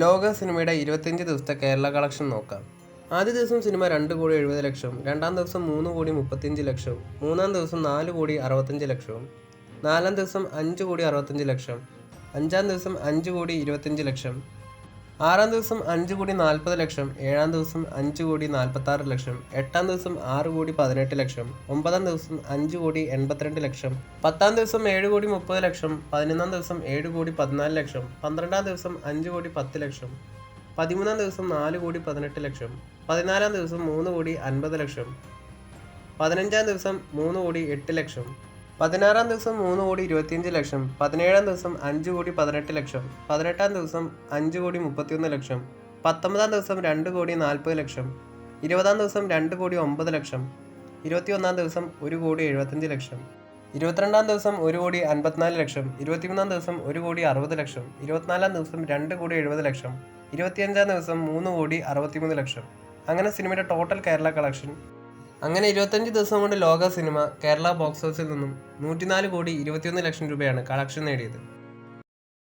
ലോക സിനിമയുടെ ഇരുപത്തിയഞ്ച് ദിവസത്തെ കേരള കളക്ഷൻ നോക്കാം. ആദ്യ ദിവസം സിനിമ രണ്ട് കോടി എഴുപത് ലക്ഷം രണ്ടാം ദിവസം മൂന്ന് കോടി മുപ്പത്തിയഞ്ച് ലക്ഷം മൂന്നാം ദിവസം നാല് കോടി അറുപത്തഞ്ച് ലക്ഷവും നാലാം ദിവസം അഞ്ച് കോടി അറുപത്തഞ്ച് ലക്ഷം അഞ്ചാം ദിവസം അഞ്ച് കോടി ഇരുപത്തഞ്ച് ലക്ഷം ആറാം ദിവസം അഞ്ച് കോടി നാൽപ്പത് ലക്ഷം ഏഴാം ദിവസം അഞ്ച് കോടി നാൽപ്പത്താറ് ലക്ഷം എട്ടാം ദിവസം ആറ് കോടി പതിനെട്ട് ലക്ഷം ഒമ്പതാം ദിവസം അഞ്ച് കോടി എൺപത്തിരണ്ട് ലക്ഷം പത്താം ദിവസം ഏഴ് കോടി മുപ്പത് ലക്ഷം പതിനൊന്നാം ദിവസം ഏഴ് കോടി പതിനാല് ലക്ഷം പന്ത്രണ്ടാം ദിവസം അഞ്ച് കോടി പത്ത് ലക്ഷം പതിമൂന്നാം ദിവസം നാല് കോടി പതിനെട്ട് ലക്ഷം പതിനാലാം ദിവസം മൂന്ന് കോടി അൻപത് ലക്ഷം പതിനഞ്ചാം ദിവസം മൂന്ന് കോടി എട്ട് ലക്ഷം പതിനാറാം ദിവസം മൂന്ന് കോടി ഇരുപത്തിയഞ്ച് ലക്ഷം പതിനേഴാം ദിവസം അഞ്ച് കോടി പതിനെട്ട് ലക്ഷം പതിനെട്ടാം ദിവസം അഞ്ച് കോടി മുപ്പത്തിയൊന്ന് ലക്ഷം പത്തൊമ്പതാം ദിവസം രണ്ട് കോടി നാൽപ്പത് ലക്ഷം ഇരുപതാം ദിവസം രണ്ട് കോടി ഒമ്പത് ലക്ഷം ഇരുപത്തിയൊന്നാം ദിവസം ഒരു കോടി എഴുപത്തഞ്ച് ലക്ഷം ഇരുപത്തിരണ്ടാം ദിവസം ഒരു കോടി അൻപത്തിനാല് ലക്ഷം ഇരുപത്തിമൂന്നാം ദിവസം ഒരു കോടി അറുപത് ലക്ഷം ഇരുപത്തിനാലാം ദിവസം രണ്ട് കോടി എഴുപത് ലക്ഷം ഇരുപത്തിയഞ്ചാം ദിവസം മൂന്ന് കോടി അറുപത്തിമൂന്ന് ലക്ഷം. അങ്ങനെ സിനിമയുടെ ടോട്ടൽ കേരള കളക്ഷൻ അങ്ങനെ ഇരുപത്തഞ്ച് ദിവസം കൊണ്ട് ലോക സിനിമ കേരള ബോക്സ് ഓഫീസിൽ നിന്നും നൂറ്റിനാല് കോടി ഇരുപത്തിയൊന്ന് ലക്ഷം രൂപയാണ് കളക്ഷൻ നേടിയത്.